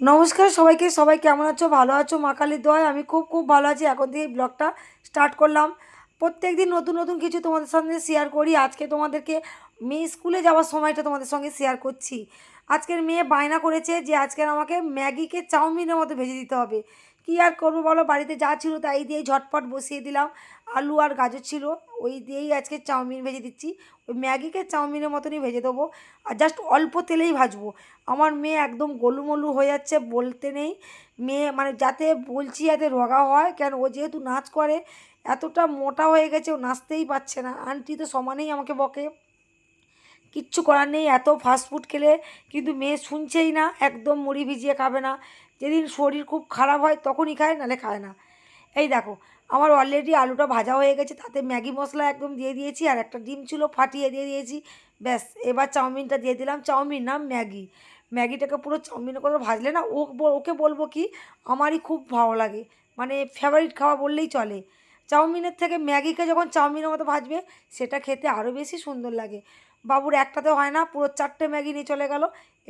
নমস্কার সবাইকে, সবাই কেমন আছো? ভালো আছো? মা কালীর দয় আমি খুব খুব ভালো আছি। এখন থেকে ব্লগটা স্টার্ট করলাম। প্রত্যেক দিন নতুন নতুন কিছু তোমাদের সঙ্গে শেয়ার করি। আজকে তোমাদেরকে মেয়ে স্কুলে যাওয়ার সময়টা তোমাদের সঙ্গে শেয়ার করছি। আজকের মেয়ে বায়না করেছে যে আজকের আমাকে ম্যাগিকে চাউমিনের মতো ভেজে দিতে হবে। কী আর করব বলো? বাড়িতে যা ছিল তাই দিয়ে ঝটপট বসিয়ে দিলাম। আলু আর গাজর ছিল, ওই দিয়েই আজকে চাউমিন ভেজে দিচ্ছি। ওই ম্যাগিকে চাউমিনের মতনই ভেজে দেবো। আর জাস্ট অল্প তেলেই ভাজবো। আমার মেয়ে একদম গোলুমলু হয়ে যাচ্ছে বলতে নেই। মেয়ে মানে যাতে বলছি যাতে রোগা হয়, কেন ও যেহেতু নাচ করে, এতটা মোটা হয়ে গেছে, ও নাচতেই পারছে না। আন্টি তো সমানেই আমাকে বকে। কিচ্ছু করার নেই, এত ফাস্টফুড খেলে কিন্তু মেয়ে শুনছেই না, একদম মুড়ি ভিজিয়ে খাবে না। যেদিন শরীর খুব খারাপ হয় তখনই খায়, নাহলে খায় না। এই দেখো, আমার অলরেডি আলুটা ভাজা হয়ে গেছে, তাতে ম্যাগি মশলা একদম দিয়ে দিয়েছি, আর একটা ডিম ছিল ফাটিয়ে দিয়ে দিয়েছি। ব্যাস, এবার চাউমিনটা দিয়ে দিলাম। চাউমিন না, ম্যাগি। ম্যাগিটাকে পুরো চাউমিনের করে ভাজলে না, ও ওকে বলব কি, আমারই খুব ভালো লাগে। মানে ফেভারিট খাওয়া বললেই চলে। চাউমিনের থেকে ম্যাগিকে যখন চাউমিনের মতো ভাজবে, সেটা খেতে আরও বেশি সুন্দর লাগে। বাবুর একটাতে হয় না, পুরো চারটে ম্যাগি নিয়ে চলে গেল।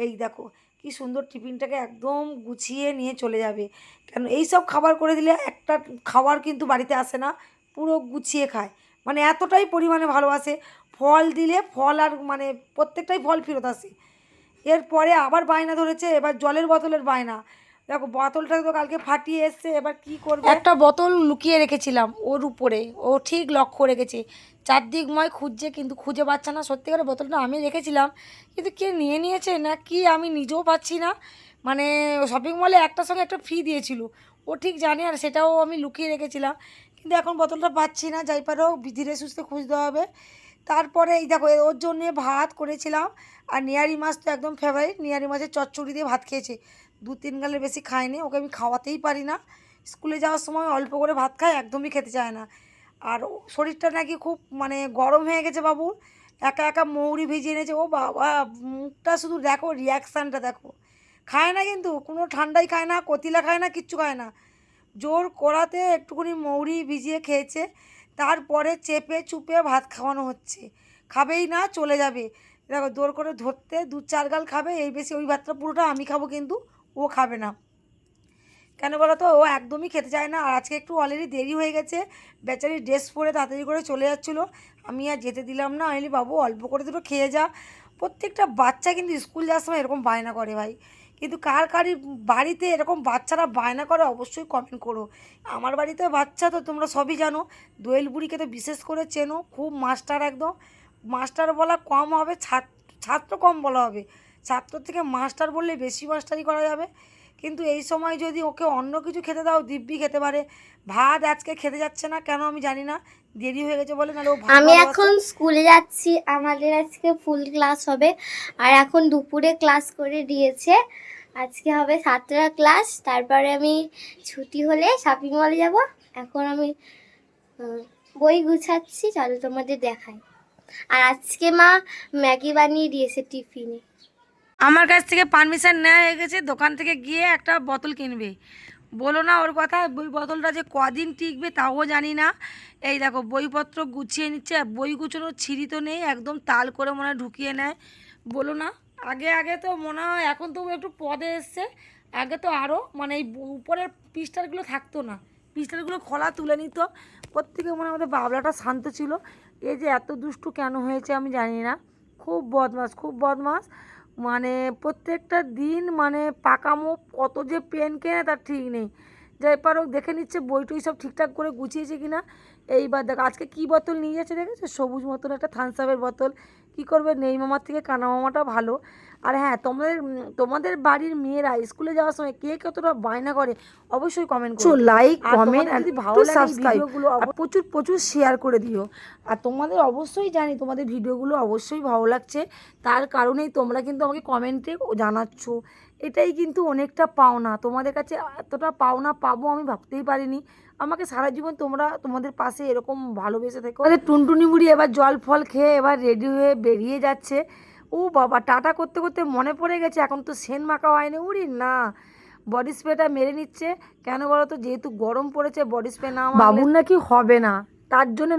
এই দেখো, কি সুন্দর টিফিনটাকে একদম গুছিয়ে নিয়ে চলে যাবে। কেন, এই সব খাবার করে দিলে একটা খাবার কিন্তু বাড়িতে আসে না, পুরো গুছিয়ে খায়। মানে এতটাই পরিমাণে ভালোবাসে, ফল দিলে ফল আর মানে প্রত্যেকটাই ফল ফেরত আসে। এরপরে আবার বায়না ধরেছে, এবার জলের বোতলের বায়না। দেখো, বোতলটা তো কালকে ফাটিয়ে এসছে, এবার কি করবে? একটা বোতল লুকিয়ে রেখেছিলাম ওর উপরে, ও ঠিক লক্ষ্য রেখেছে। চারদিকময় খুঁজছে, কিন্তু খুঁজে পাচ্ছে না। সত্যি করে বোতলটা আমি রেখেছিলাম, কিন্তু কে নিয়ে নিয়েছে না কি আমি নিজেও পাচ্ছি না। মানে শপিং মলে একটার সঙ্গে একটা ফ্রি দিয়েছিল। ও ঠিক জানে আর সেটাও আমি লুকিয়ে রেখেছিলাম। কিন্তু এখন বোতলটা পাচ্ছি না, যাই পারো, ধীরে সুস্থে খুঁজতে হবে। তারপরে এই দেখো ওর জন্যে ভাত করেছিলাম। আর নিয়ারি মাছ তো একদম ফেভারিট নিয়ারি মাছের চচ্চড়ি দিয়ে ভাত খেয়েছে। দু তিন গালের বেশি খায়নি ওকে আমি খাওয়াতেই পারি না। স্কুলে যাওয়ার সময় অল্প করে ভাত খায়, একদমই খেতে চায় না। আর শরীরটা নাকি খুব মানে গরম হয়ে গেছে বাবু। একা একা মৌরি ভিজিয়ে এনেছে, ও বাবা, মুখটা শুধু দেখো রিয়াকশানটা দেখো। খায় না কিন্তু, কোনো ঠান্ডাই খায় না, কতিলা খায় না, কিচ্ছু খায় না। জোর করাতে একটুখানি মৌরি ভিজিয়ে খেয়েছে। তারপরে চেপে চুপে ভাত খাওয়ানো হচ্ছে। খাবেই না, চলে যাবে। দেখো জোর করে ধরতে দু চার গাল খাবে, এই বেশি ওই ভাতটা পুরোটা আমি খাব কিন্তু ও খাবে না। কেন বলো তো? ও একদমই খেতে চায় না। আর আজকে একটু অলরেডি দেরি হয়ে গেছে। বেচারি ড্রেস পরে তাড়াতাড়ি করে চলে যাচ্ছিল। আমি আর যেতে দিলাম না। আমি বাবু, অল্প করে দুটো খেয়ে যা। প্রত্যেকটা বাচ্চা কিন্তু স্কুল যাওয়ার সময় এরকম বায়না করে ভাই। কিন্তু কার কারি বাড়িতে এরকম বাচ্চারা বায়না করে অবশ্যই কমেন্ট করো। আমার বাড়িতে বাচ্চা তো তোমরা সবই জানো। দোয়েল বুড়িকে তো বিশেষ করে চেনো, খুব মাস্টার একদম। মাস্টার বলা কম হবে, ছাত্র কম বলা হবে। ছাত্র থেকে মাস্টার বললে বেশি মাস্টারি করা যাবে। কিন্তু এই সময় যদি ওকে অন্য কিছু খেতে দাও দিব্যি খেতে পারে। ভাত আজকে খেতে যাচ্ছে না কেন আমি জানি না। দেরি হয়ে গেছে বলে নাহলে ও ভাত আমি এখন স্কুলে যাচ্ছি আমাদের আজকে ফুল ক্লাস হবে। আর এখন দুপুরে ক্লাস করে দিয়েছে। আজকে হবে সাতটা ক্লাস তারপরে আমি ছুটি হলে শপিং মলে যাব। এখন আমি বই গুছাচ্ছি চলো তোমাদের দেখাই। আর আজকে মা ম্যাগি বানিয়ে দিয়েছে টিফিনে। আমার কাছ থেকে পারমিশন নেওয়া হয়ে গেছে, দোকান থেকে গিয়ে একটা বোতল কিনবে। বলো না ওর কথা, বই বোতলটা যে কদিন টিকবে তাও জানি না। এই দেখো, বইপত্র গুছিয়ে নিচ্ছে বই গুছানোর ছিঁড়ি তো নেই, একদম তাল করে মনে ঢুকিয়ে নেয়। বলো না, আগে আগে তো মনে হয় এখন তো একটু পদে এসছে, আগে তো আরও মানে এই উপরের পিস্টারগুলো থাকতো না পিস্টারগুলো খোলা তুলে নিত। প্রত্যেকে মনে আমাদের বাবলাটা শান্ত ছিল। এই যে এত দুষ্টু কেন হয়েছে আমি জানি না। খুব বদমাস খুব বদমাস। মানে প্রত্যেকটা দিন মানে পাকামো, কত যে পেন কেনে তার ঠিক নেই। যাই পারো দেখে নিচ্ছে বই টই সব ঠিকঠাক করে গুছিয়েছে কিনা। এইবার দেখো আজকে কী বোতল নিয়ে যাচ্ছে দেখেছ সবুজ মতন একটা থামস আপের বোতল। কি করবে? নেই মামার থেকে কানা মামাটা ভালো। আর হ্যাঁ তোমাদের তোমাদের বাড়ির মেয়েরা স্কুলে যাওয়ার সময় কে কতটা বায়না করে অবশ্যই কমেন্ট করো। লাইক কমেন্ট যদি ভালো লাগে ভিডিওগুলো প্রচুর প্রচুর শেয়ার করে দিও। আর তোমাদের অবশ্যই জানি তোমাদের ভিডিওগুলো অবশ্যই ভালো লাগছে। তার কারণেই তোমরা কিন্তু আমাকে কমেন্টে জানাচ্ছ। এটাই কিন্তু অনেকটা পাওনা। তোমাদের কাছে এতটা পাওনা পাবো আমি ভাবতেই পারিনি। আমাকে সারা জীবন তোমরা তোমাদের পাশে এরকম ভালোবেসে থেকো। আমাদের টুনটুনি মুড়ি এবার জল ফল খেয়ে এবার রেডি হয়ে বেরিয়ে যাচ্ছে। ও বাবা, টাটা করতে করতে মনে পড়ে গেছে, এখন তো সেন মাখা হয়নি। উড়ি না বডি স্প্রেটা মেরে নিচ্ছে। কেন বলো তো যেহেতু গরম পড়েছে বডি স্প্রে না বাবুর নাকি হবে না, তার জন্য